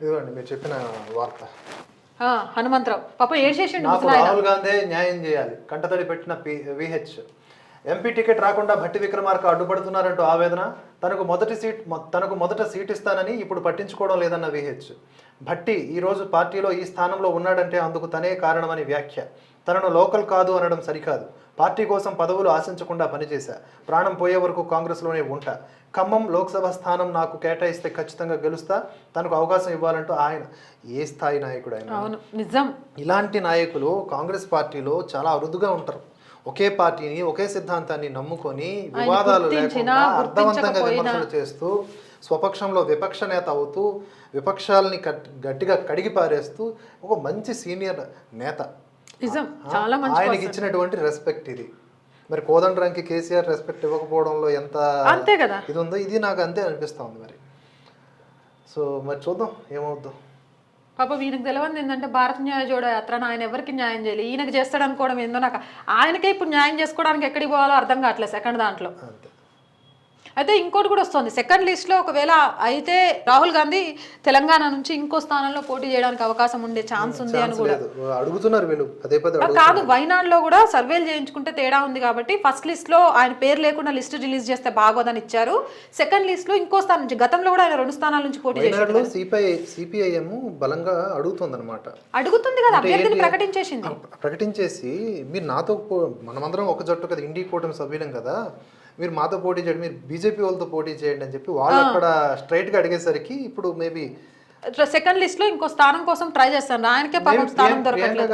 ఇదిగోండి మీరు చెప్పిన వార్త. హనుమంతరావు. పాప ఏడ్చేసిండు నాకు. రాహుల్ గాంధీ న్యాయం చేయాలి. కంటతడి పెట్టిన పి విహెచ్. ఎంపీ టికెట్ రాకుండా భట్టి విక్రమార్క అడ్డుపడుతున్నారంటూ ఆవేదన. తనకు మొదటి సీట్ తనకు మొదట సీట్ ఇస్తానని ఇప్పుడు పట్టించుకోవడం లేదన్న విహెచ్. భట్టి ఈ రోజు పార్టీలో ఈ స్థానంలో ఉన్నాడంటే అందుకు తనే కారణమని వ్యాఖ్య. తనను లోకల్ కాదు అనడం సరికాదు. పార్టీ కోసం పదవులు ఆశించకుండా పనిచేశా. ప్రాణం పోయే వరకు కాంగ్రెస్లోనే ఉంటా. ఖమ్మం లోక్సభ స్థానం నాకు కేటాయిస్తే ఖచ్చితంగా గెలుస్తా. తనకు అవకాశం ఇవ్వాలంటూ ఆయన ఏ స్థాయి నాయకుడు ఆయన నిజం. ఇలాంటి నాయకులు కాంగ్రెస్ పార్టీలో చాలా అరుదుగా ఉంటారు. ఒకే పార్టీని ఒకే సిద్ధాంతాన్ని నమ్ముకొని వివాదాలు లేకుండా అర్థవంతంగా. విమర్శలు చేస్తూ స్వపక్షంలో విపక్ష నేత అవుతూ విపక్షాలని గట్టిగా కడిగి పారేస్తూ ఒక మంచి సీనియర్ నేత. నిజం. చాలా మంచి ఆయనకి. ఇచ్చినటువంటి రెస్పెక్ట్ ఇది. మరి కోదండరాంకి కేసీఆర్ రెస్పెక్ట్ ఇవ్వకపోవడంలో ఎంత అంతే కదా. ఇది ఉందో ఇది నాకు అంతే అనిపిస్తుంది మరి. సో మరి చూద్దాం ఏమవుద్దో. పాప ఈయనకు తెలియంది ఏంటంటే భారత న్యాయ జోడో యాత్ర ఆయన ఎవరికి న్యాయం చేయాలి. ఈయనకు చేస్తాడు అనుకోవడం ఏందో నాకు ఆయనకే ఇప్పుడు న్యాయం చేసుకోవడానికి ఎక్కడికి పోవాలో అర్థం కావట్లేదు సెకండ్ దాంట్లో. అంతే. అయితే ఇంకోటి కూడా వస్తుంది. సెకండ్ లిస్ట్లో ఒకవేళ అయితే రాహుల్ గాంధీ తెలంగాణ నుంచి ఇంకో స్థానంలో పోటీ చేయడానికి అవకాశం ఉండే ఛాన్స్ ఉంది అని కూడా. అడుగుతున్నారు వీళ్ళు. పదే పదే ఆ, కాదు వైనాడులో కూడా సర్వేలు చేయించుకుంటే తేడా ఉంది కాబట్టి ఫస్ట్ లిస్ట్లో ఆయన పేరు లేకుండా లిస్ట్ రిలీజ్ చేస్తే బాగోదని ఇచ్చారు. సెకండ్ లిస్ట్లో ఇంకో స్థానం నుంచి గతంలో కూడా ఆయన రెండు స్థానాల నుంచి పోటీ చేశారు సిపిఐ సిపిఐఎం బలంగా అడుగుతుందన్నమాట. అడుగుతుంది కదా అభ్యర్థిని ప్రకటించేసింది. ప్రకటించేసి మీరు నాతో మనమందరం ఒక జట్టు కదా ఇండి కూటమి సభ్యులం కదా. మీరు మాతో పోటీ చేయండి మీరు బీజేపీ వాళ్ళతో పోటీ చేయండి అని చెప్పి వాళ్ళు అక్కడ స్ట్రైట్గా అడిగేసరికి ఇప్పుడు మేబీ సెకండ్ లిస్ట్లో ఇంకో స్థానం కోసం ట్రై చేస్తాను. ఆయనకే పాపం స్థానం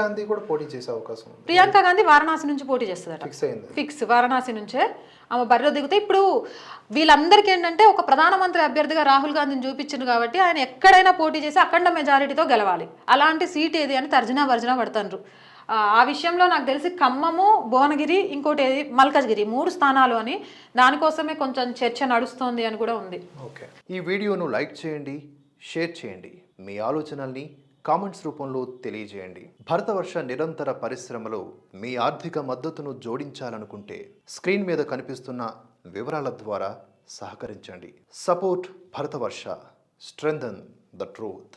గాంధీ కూడా పోటీ చేసే అవకాశం ప్రియాంక గాంధీ వారణాసి నుంచి పోటీ చేస్తుందట ఫిక్స్ అయింది. ఫిక్స్ వారణాసి నుంచే. ఆమె బరిలో దిగితే ఇప్పుడు వీళ్ళందరికీ ఏంటంటే ఒక ప్రధానమంత్రి అభ్యర్థిగా రాహుల్ గాంధీని చూపించింది కాబట్టి ఆయన ఎక్కడైనా పోటీ చేసి అఖండ మెజారిటీతో గెలవాలి. అలాంటి సీట్ ఏది అని తర్జనా భర్జన పడుతుండ్రు. ఆ, విషయంలో నాకు తెలిసి ఖమ్మము భువనగిరి ఇంకోటి మల్కజ్గిరి మూడు స్థానాలు అని దానికోసమే కొంచెం చర్చ నడుస్తోంది అని కూడా ఉంది. ఓకే. ఈ వీడియోను లైక్ చేయండి షేర్ చేయండి. మీ ఆలోచనల్ని కామెంట్స్ రూపంలో తెలియజేయండి. భరతవర్ష నిరంతర పరిశ్రమలో మీ ఆర్థిక మద్దతును జోడించాలనుకుంటే స్క్రీన్ మీద కనిపిస్తున్న వివరాల ద్వారా సహకరించండి. Support Bharatavarsha. Strengthen the truth.